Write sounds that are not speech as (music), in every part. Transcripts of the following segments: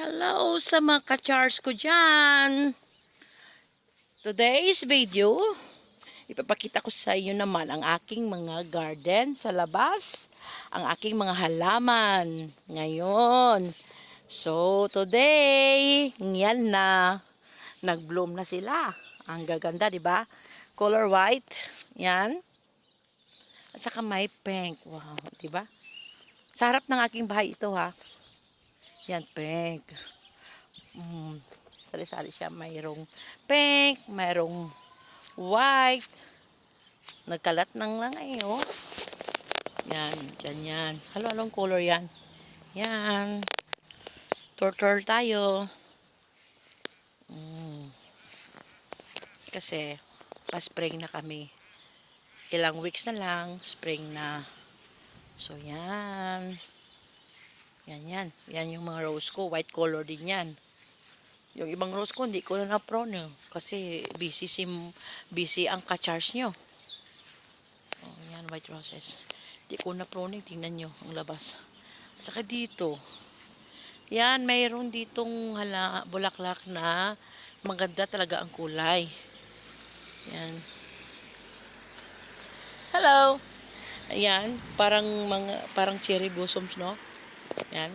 Hello sa mga ka-chars ko dyan. Today's video, ipapakita ko sa inyo naman ang aking mga garden sa labas. Ang aking mga halaman ngayon. So, today, yan na. Nag-bloom na sila. Ang gaganda, di ba? Color white. Yan. At saka may pink. Wow, di ba? Sa harap ng aking bahay ito, ha. Yan, pink. Mm, sari-sari siya. Mayroong pink, mayroong white. Nagkalat ng lang eh, oh. Yan, dyan yan. Halo-halong color yan. Yan. Turtle tayo. Mm. Kasi, pa-spring na kami. Ilang weeks na lang, spring na. So, yan. Yan, yan. Yan yung mga rose ko. White color din yan. Yung ibang rose ko, hindi ko na na-prone. eh. Kasi busy, sim, busy ang ka-charge nyo. Oh, yan, white roses. Hindi ko na-prone. Tingnan nyo ang labas. At saka dito. Yan, mayroon ditong hala, bulaklak na maganda talaga ang kulay. Yan. Hello! Ayan, parang mga parang cherry blossoms, no? Yan.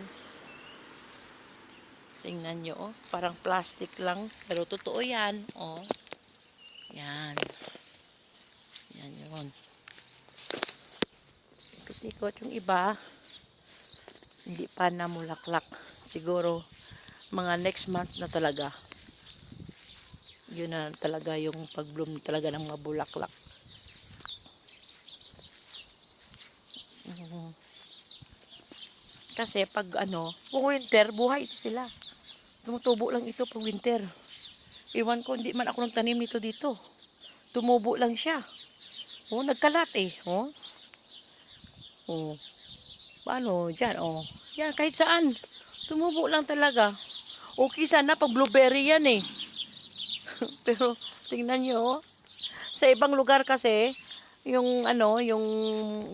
Tingnan nyo, oh. Parang plastic lang. Pero totoo yan, oh. Yan. Yan yun. Ikot-ikot yung iba. Hindi pa namulaklak. Siguro, mga next month na talaga. Yun na talaga yung pag-bloom talaga ng mga bulaklak. Kasi pag ano, pag winter, buhay ito sila. Tumutubo lang ito pag winter. Iwan ko, hindi man ako nagtanim nito dito. Tumubo lang siya. Oh, nagkalat eh. Oh. Oh. Paano? Diyan, oh. Yan, kahit saan. Tumubo lang talaga. Okay sana pag blueberry yan eh. (laughs) Pero, tingnan nyo, oh. Sa ibang lugar kasi, yung ano, yung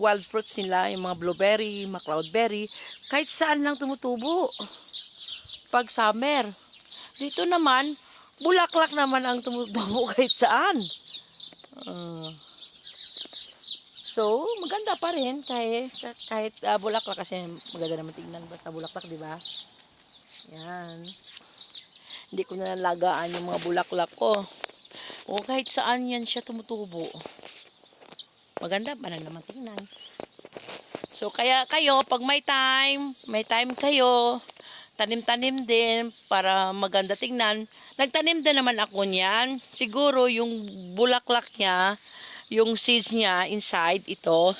wild fruits nila, yung mga blueberry, mga cloudberry, kahit saan lang tumutubo. Pag summer. Dito naman, bulaklak naman ang tumutubo (laughs) kahit saan. Ah. so, maganda pa rin kahit, kahit ah, bulaklak kasi maganda naman tingnan basta bulaklak, di ba? Yan. Hindi ko na nalagaan yung mga bulaklak ko. O kahit saan yan siya tumutubo. Maganda pa na naman tingnan. So, kaya kayo, pag may time, may time kayo, tanim-tanim din para maganda tingnan. Nagtanim din naman ako niyan. Siguro yung bulaklak niya, yung seeds niya inside ito.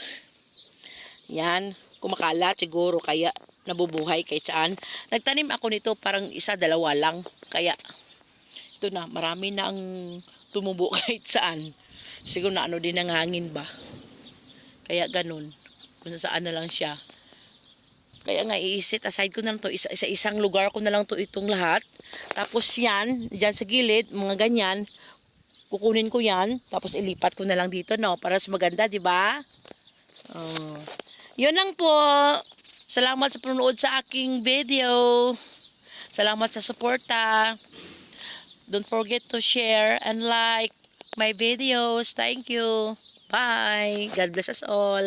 Yan, kumakalat siguro kaya nabubuhay kahit saan. Nagtanim ako nito parang isa, dalawa lang. Kaya, ito na, marami na ang tumubo (laughs) kahit saan. Siguro na ano din ang hangin ba. Kaya ganun. Kung saan na lang siya. Kaya nga iisit aside ko na lang to. Isa, isa isang lugar ko na lang to itong lahat. Tapos yan, dyan sa gilid, mga ganyan. Kukunin ko yan. Tapos ilipat ko na lang dito, no? Para mas maganda, di ba? Oh. Yun lang po. Salamat sa panonood sa aking video. Salamat sa suporta. Don't forget to share and like my videos. Thank you. Bye. God bless us all.